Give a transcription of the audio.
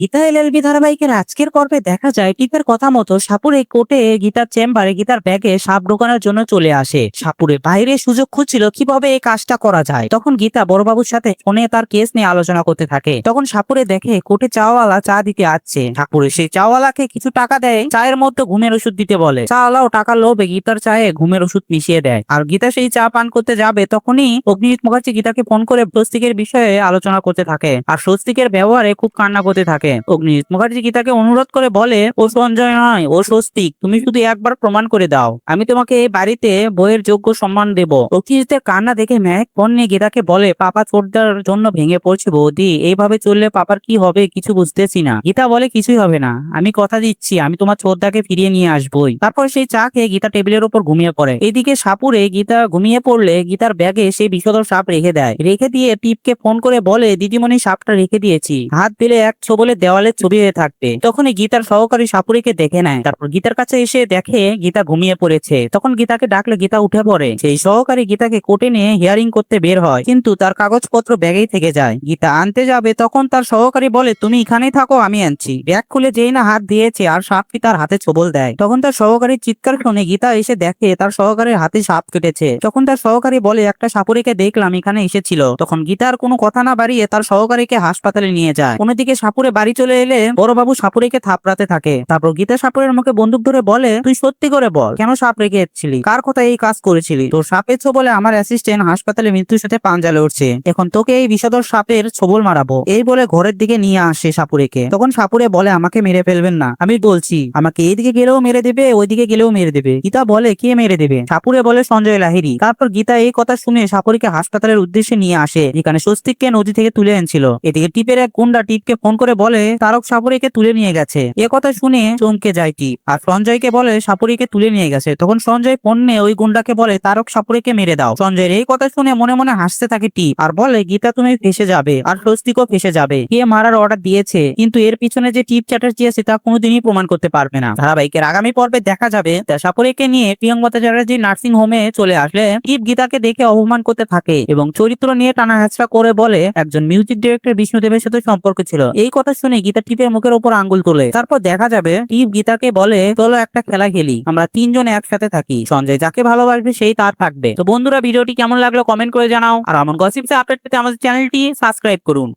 গীতা এল LLB ধারাবাহিকের আজকের পর্বে দেখা যায় টিপের কথা মতো সাপুরে কোর্টে গীতার চেম্বারে, গীতার ব্যাগে সাপ ঢোকানোর জন্য চলে আসে। সাপুরে বাইরে সুযোগ খুঁজছিল কীভাবে এই কাজটা করা যায়। তখন গীতা বড়বাবুর সাথে ফোনে তার কেস নিয়ে আলোচনা করতে থাকে। তখন সাপুরে দেখে কোর্টে চাওয়ালা চা দিতে আসছে। সাপুরে সেই চাওয়ালাকে কিছু টাকা দেয়, চায়ের মধ্যে ঘুমের ওষুধ দিতে বলে। চাওয়ালাও টাকা লোভে গীতার চায়ে ঘুমের ওষুধ মিশিয়ে দেয়। আর গীতা সেই চা পান করতে যাবে তখনই অগ্নিজিৎ মুখার্জি গীতাকে ফোন করে স্বস্তিকের বিষয়ে আলোচনা করতে থাকে। আর স্বস্তিকের ব্যবহারে খুব কান্না করতে থাকে। অগ্নিজিৎ মুখার্জি গীতাকে অনুরোধ করে বলে, ও সঞ্জয় নয়, ও স্বস্তিক, তুমি শুধু একবার প্রমাণ করে দাও। আমি তোমাকে এই বাড়িতে বইয়ের যোগ্য সম্মান দেব। অগ্নিজিতের কান্না দেখে ম্যাক ফোন নিয়ে গীতাকে বলে, পাপা ছোটদার জন্য ভেঙে পড়ছে বৌদি। এইভাবে চললে পাপার কি হবে কিছু বুঝতেছি না। গীতা বলে, কিছুই হবে না। আমি কথা দিচ্ছি, আমি তোমার ছোটদাকে ফিরিয়ে নিয়ে আসবোই। তারপর সেই চা খেয়ে গীতা টেবিলের উপর ঘুমিয়ে পড়ে। এদিকে সাপুরে গীতা ঘুমিয়ে পড়লে গীতার ব্যাগে সেই বিষধর সাপ রেখে দেয়। রেখে দিয়ে টিপকে ফোন করে বলে, দিদিমণি, সাপটা রেখে দিয়েছি। হাত দিলে এক ছবলে দেওয়ালে ছবি হয়ে থাকবে। তখনই গীতার সহকারী সাপুরিকে দেখে নেয়। তারপর গীতার কাছে এসে দেখে গীতা ঘুমিয়ে পড়েছে। তখন গীতাকে ডাকলে গীতা উঠে পড়ে। সেই সহকারী গীতাকে কোর্টে নিয়ে হিয়ারিং করতে বের হয়। কিন্তু তার কাগজপত্র ব্যাগেই থেকে যায়। গীতা আনতে যাবে, তখন তার সহকারী বলে, তুমি এখানেই থাকো, আমি আনছি। ব্যাগ খুলে যেই না হাত দিয়েছে, আর সাপটি তার হাতে ছবল দেয়। তখন তার সহকারীর চিৎকার শুনে গীতা এসে দেখে তার সহকারীর হাতে সাপ কেটেছে। তখন তার সহকারী বলে, একটা সাপুরিকে দেখলাম, এখানে এসেছিল। তখন গীতার কোনো কথা না বাড়িয়ে তার সহকারীকে হাসপাতালে নিয়ে যায়। অন্যদিকে সাপুরে বাড়ি চলে এলে বড়বাবু সাপুরিকে থাপড়াতে থাকে। তারপর গীতা সাপুরের মুখে বন্দুক ধরে বলে, তুই সত্যি করে বল, কেন সাপ রেখে এসেছিলি? কার কথা এই কাজ করেছিলি? তোর সাপের বলে আমার অ্যাসিস্ট্যান্ট হাসপাতালে মৃত্যুর সাথে পাঞ্জালে উঠছে। এখন তোকে এই বিষধর সাপের ছবল মারাবো। এই বলে ঘরের দিকে নিয়ে আসে সাপুরেকে। তখন সাপুরে বলে, আমাকে মেরে ফেলবেন না। আমি বলছি, আমাকে এইদিকে গেলেও মেরে দেবে, ওইদিকে গেলেও মেরে দেবে। গীতা বলে, কে মেরে দেবে? সাপুরে বলে, সঞ্জয় লাহিরি তারপর গীতা এই কথা শুনে সাপুরিকে হাসপাতালের উদ্দেশ্যে নিয়ে আসে। যেখানে স্বস্তিককে নদী থেকে তুলে এনেছিল। এদিকে টিপের এক গুন্ডা টিপকে ফোন করে বলে তারক সাপুরিকে তুলে নিয়ে গেছে। এ কথা শুনে চমকে যায় টিপ আর সঞ্জয়কে বলে সাপুরিকে তুলে নিয়ে গেছে। তখন সঞ্জয় পণ্যে ওই গুন্ডাকে বলে, তারক সাপুরিকে মেরে দাও। সঞ্জয়ের এই কথা শুনে মনে মনে হাসতে থাকে টিপ আর বলে, গীতা, তুমি ফেসে যাবে আর স্বস্তিকও ফেসে যাবে। কে মারার অর্ডার দিয়েছে? কিন্তু এর পিছনে যে টিপ চ্যাটার্জি আছে, তা কোনোদিনই প্রমাণ করতে পারবে না। ধারাবাহিকের আগামী পর্বে দেখা যাবে সাপুরিকে নিয়ে প্রিয়ঙ্কতা চ্যাটার্জি নার্সিং হোমে চলে আসলে টিপ গীতাকে দেখে অপমান করতে থাকে এবং চরিত্র নিয়ে টানা হ্যাচড়া করে বলে, একজন মিউজিক ডিরেক্টর বিষ্ণুদেবের সাথে সম্পর্ক ছিল। এই কথা শুনে গীতা টিপে মুখের উপর আঙ্গুল তোলে। তারপর দেখা যাবে, টিপ গীতাকে বলে, চলো একটা খেলা খেলি। আমরা তিনজন একসাথে থাকি। সঞ্জয় যাকে ভালোবাসবে, সেই তার থাকবে। তো বন্ধুরা, ভিডিওটি কেমন লাগল কমেন্ট করে জানাও। আর আমার গসিপসে আপডেট পেতে আমাদের চ্যানেলটি সাবস্ক্রাইব করুন।